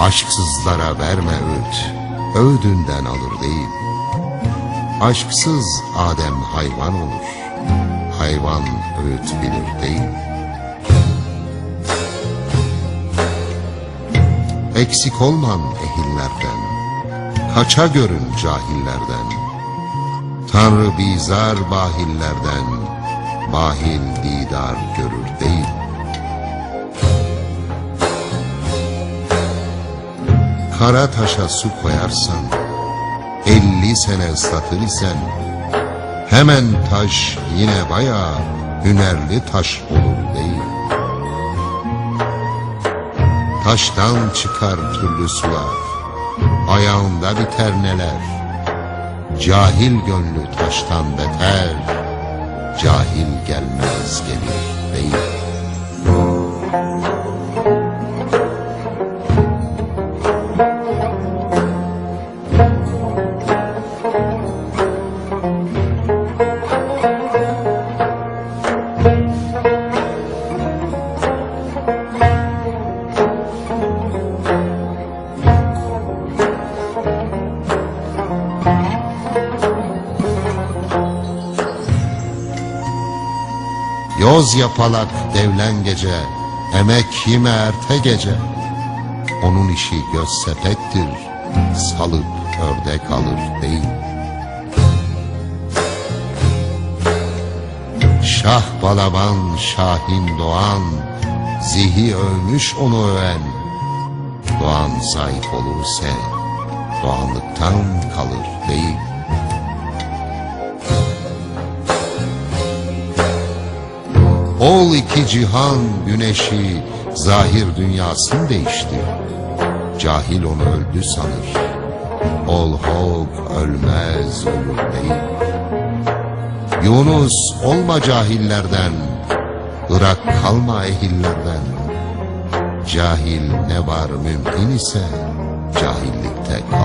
Aşksızlara verme öğüt, öğüdünden alır değil. Aşksız Adem hayvan olur, hayvan öğüt bilir değil. Eksik olman ehillerden, kaça görün cahillerden. Tanrı bizar bahillerden, bahil didar görür değil. Kara taşa su koyarsan, elli sene ıslatır isen, hemen taş yine bayağı hünerli taş olur değil. Taştan çıkar türlü sular, ayağında biter neler. Cahil gönlü taştan beter, cahil gelmez gelir değil. Yoz yapalak devlen gece, emek yime erte gece. Onun işi göz sepettir, salıp ördek alır değil. Şah balaban, şahin doğan, zihi övmüş onu öven. Doğan zayıf olursa, doğanlıktan kalır değil. Ol iki cihan güneşi zahir dünyasını değişti. Cahil onu öldü sanır. Ol hok ölmez olur değil. Yunus olma cahillerden, Irak kalma ehillerden. Cahil ne var mümkün ise cahillikte kalır.